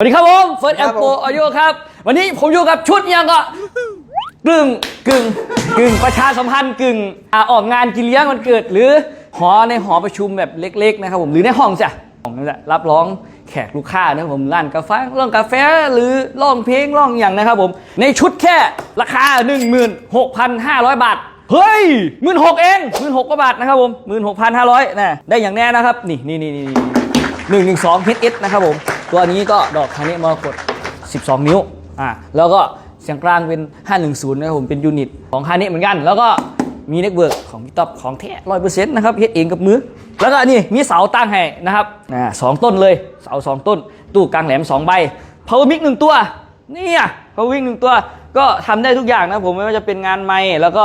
สวัสดีครับผมเฟิร์สคแอรัปบโปผมอายุครับ วันนี้ผมอยู่กับชุดยังก็กึ่งกึ่งกึ่งประชาสัมพันธ์กึ่งอ่าออกงานกินเลี้ยงวันเกิด หรือหอในหอประชุมแบบเล็กๆนะครับผมหรือในห้องจ้ะห้องนั่นแหละรับร้องแขกลูกค้านะครับผมร้านกาแฟร้องกาแฟหรือร้องเพลงร้องอย่างนะครับผมในชุดแค่ราคา 16,500 บาทเฮ้ยหมื่นหกเองหมื่นหกกว่าบาทนะครับผมหมื่นหกพันห้าร้อยนะได้อย่างแน่นะครับนี่นี่นี่นี่หนึ่งหนึ่งสองเฮดนะครับผม ตัวนี้ก็ดอกคาเนมรกต12 นิ้วอ่าแล้วก็เสียงกลางเป็น 510นะครับผมเป็นยูนิตของคาเนเหมือนกัน แล้วก็มีเน็ตเวิร์กของพี่ต๊อบของแท้ร้อยเปอร์เซ็นต์นะครับเฮ็ดเองกับมือ แล้วก็นี่มีเสาตั้งให้นะครับอ่าสองต้นเลยเสาสองต้น ตู้กลางแหลมสองใบ power mic หนึ่งตัวนี่อะพอวิ่งหนึ่งตัว ก็ทำได้ทุกอย่างนะผมไม่ว่าจะเป็นงานไม้แล้วก็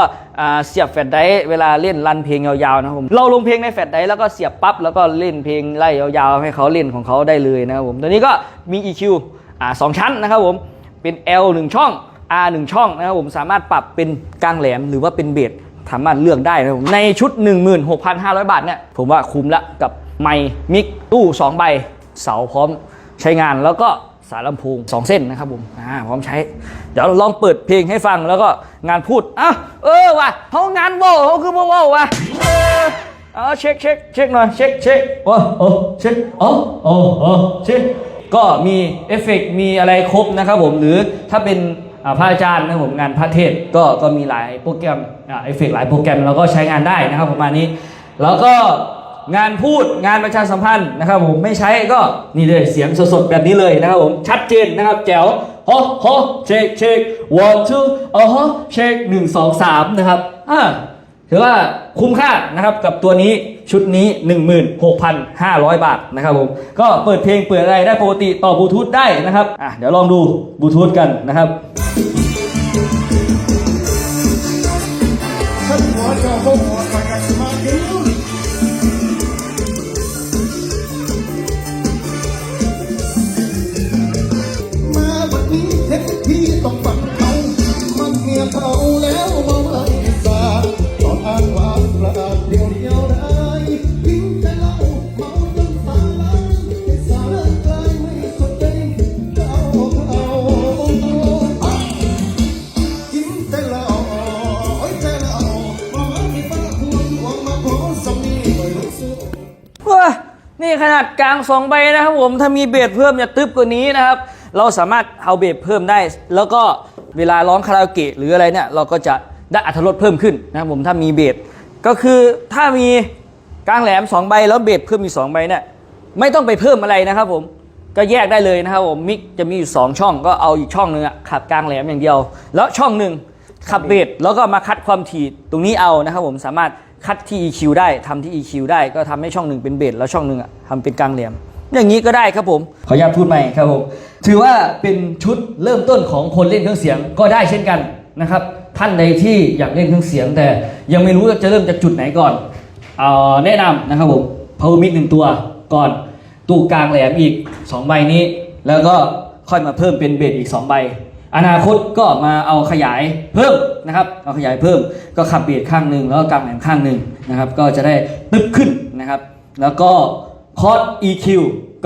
เสียบแฟลชไดเวลาเล่นรันเพลงยาวๆนะครับผมเราลงเพลงในแฟลชไดแล้วก็เสียบปั๊บแล้วก็เล่นเพลงไล่ยาวๆให้เขาเล่นของเขาได้เลยนะครับผมตัวนี้ก็มี EQ อ่าสองชั้นนะครับผมเป็น L 1ช่อง R 1ช่องนะครับผมสามารถปรับเป็นกลางแหลมหรือว่าเป็นเบสสามารถเลือกได้นะครับผมในชุด 16,500 บาทเนี่ยผมว่าคุ้มละกับไมค์มิกตู้ 2 ใบเสาพร้อมใช้งานแล้วก็ สายลำโพง2 เส้นนะครับผมอ่าพร้อมใช้ เดี๋ยวเราลองเปิดเพลงให้ฟังแล้วก็งานพูดอะเออว่ะเขางานโว้เขาคือโว้ว่ะเออเอาเช็คเช็คเช็คหน่อยเช็คเช็คโอ้โอ้เช็คโอ้โอ้โอ้เช็คก็มีเอฟเฟกต์มีอะไรครบนะครับผมหรือถ้าเป็นอ่าพระอาจารย์นะครับผมงานพระเทศน์ก็ก็มีหลายโปรแกรมอ่าเอฟเฟกต์หลายโปรแกรมแล้วก็ใช้งานได้นะครับประมาณนี้ แล้วก็ งานพูดงานประชาสัมพันธ์นะครับผมไม่ใช้ก็นี่เลยเสียงสดๆแบบนี้เลยนะครับผมชัดเจนนะครับแจ๋วฮอฮอเช็คเช็ค one two อ๋อฮะเช็คหนึ่งสองสามนะครับอ่าถือว่าคุ้มค่านะครับกับตัวนี้ชุดนี้ 16,500 บาทนะครับผมก็เปิดเพลงเปิดอะไรได้ปกติต่อบลูทูธได้นะครับอะเดี๋ยวลองดูบลูทูธกันนะครับฉันหัวจะโหดไปกันมาเดียว ว้านี่ขนาดกลาง2ใบนะครับผมถ้ามีเบสเพิ่มจะตึบกว่านี้นะครับ เราสามารถเอาเบสเพิ่มได้ แล้วก็เวลาร้องคาราโอเกะหรืออะไรเนี่ยเราก็จะได้อัตรสเพิ่มขึ้นนะครับผมถ้ามีเบสก็คือถ้ามีกลางแหลม2ใบแล้วเบสเพิ่มมี2ใบเนี่ยไม่ต้องไปเพิ่มอะไรนะครับผมก็แยกได้เลยนะครับผมมิกจะมีอยู่2ช่องก็เอาอีกช่องหนึ่งอะขับกลางแหลมอย่างเดียว แล้วช่องหนึ่งขับเบสแล้วก็มาคัดความถี่ตรงนี้เอานะครับผมสามารถ คัดที่ EQ ได้ทำที่ EQ ได้ก็ทำให้ช่องหนึ่งเป็นเบสแล้วช่องหนึ่งอะทำเป็นกลางแหลมอย่างนี้ก็ได้ครับผมขออนุญาตพูดใหม่ครับผมถือว่าเป็นชุดเริ่มต้นของคนเล่นเครื่องเสียงก็ได้เช่นกันนะครับท่านใดที่อยากเล่นเครื่องเสียง แต่ยังไม่รู้ว่าจะเริ่มจากจุดไหนก่อนเอ่อแนะนำนะครับผม power mic หนึ่งตัวก่อนตู้กลางแหลมอีก 2 ใบนี้ แล้วก็ค่อยมาเพิ่มเป็นเบสอีก 2 ใบ อนาคตก็มาเอาขยายเพิ่มนะครับเอาขยายเพิ่มก็ขับเบสข้างหนึ่งแล้วก็กลางแหลมข้างหนึ่งนะครับ ก็จะได้ตึบขึ้นนะครับ แล้วก็คอร์ด EQ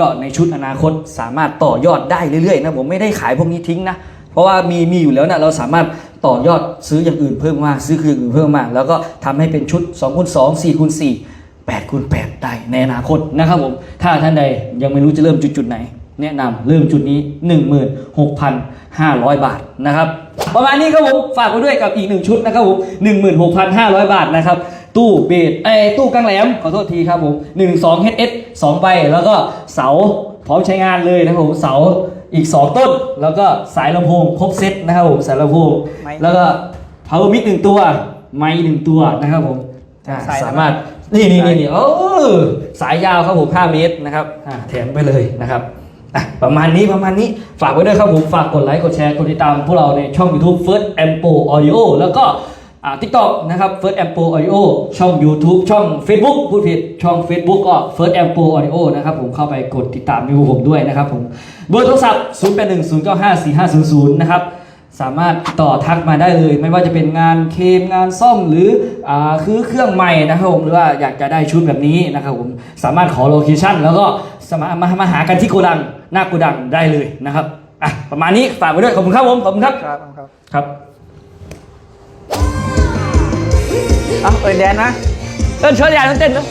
ก็ในชุดอนาคตสามารถต่อยอดได้เรื่อยๆนะผมไม่ได้ขายพวกนี้ทิ้งนะ เพราะว่ามีมีอยู่แล้วนะเราสามารถต่อยอดซื้ออย่างอื่นเพิ่มมาซื้อคืออย่างอื่นเพิ่มมาแล้วก็ทำให้เป็นชุด2คูณ2 4คูณ4 8คูณ8ได้ในอนาคตนะครับผมถ้าท่านใดยังไม่รู้จะเริ่มจุดจุดๆไหน แนะนำเริ่มจุดนี้ 16,500 บาทนะครับประมาณนี้ครับผมฝากไว้ด้วยกับอีกหนึ่งชุดนะครับผม16,500 บาทนะครับตู้เบสเอ้ยตู้กลางแหลมขอโทษทีครับผม12 HS 2ใบแล้วก็เสาพร้อมใช้งานเลยนะครับผมเสาอีก 2 ต้น แล้วก็สายลำโพงครบเซตนะครับผมสายลำโพงไมค์แล้วก็ power mic หนึ่งตัว ไมค์หนึ่งตัวนะครับผมอ่าสายอะไรสามารถนี่นี่นี่นี่โอ้สายยาวครับผม5เมตรนะครับอ่าแถมไปเลยนะครับ อะประมาณนี้ประมาณนี้ฝากไว้ด้วยครับผม ฝากกดไลค์ กดแชร์ กดติดตามพวกเราในช่อง YouTube First Ampo Audio แล้วก็อ่า TikTok นะครับ First Ampo Audio ช่อง YouTube ช่อง Facebook พูดผิด ช่อง Facebook ก็ First Ampo Audio นะครับผมเข้าไปกดติดตามดูผมด้วยนะครับผมเบอร์โทรศัพท์ 0810954500 นะครับสามารถต่อทักมาได้เลย ไม่ว่าจะเป็นงานเคมงานซ่อมหรืออคือเครื่องใหม่นะครับผมหรือว่าอยากจะได้ชุดแบบนี้นะครับผมสามารถขอโลเคชั่นแล้วก็สามารถมามาหากันที่โกดัง หน้าโกูดังได้เลยนะครับอะประมาณนี้ฝากไว้ด้วยขอบคุณครับผมขอบคุณครับครับครับครับเอาเอินแดนนะเอินเชิญยายต้องเต้นด้วย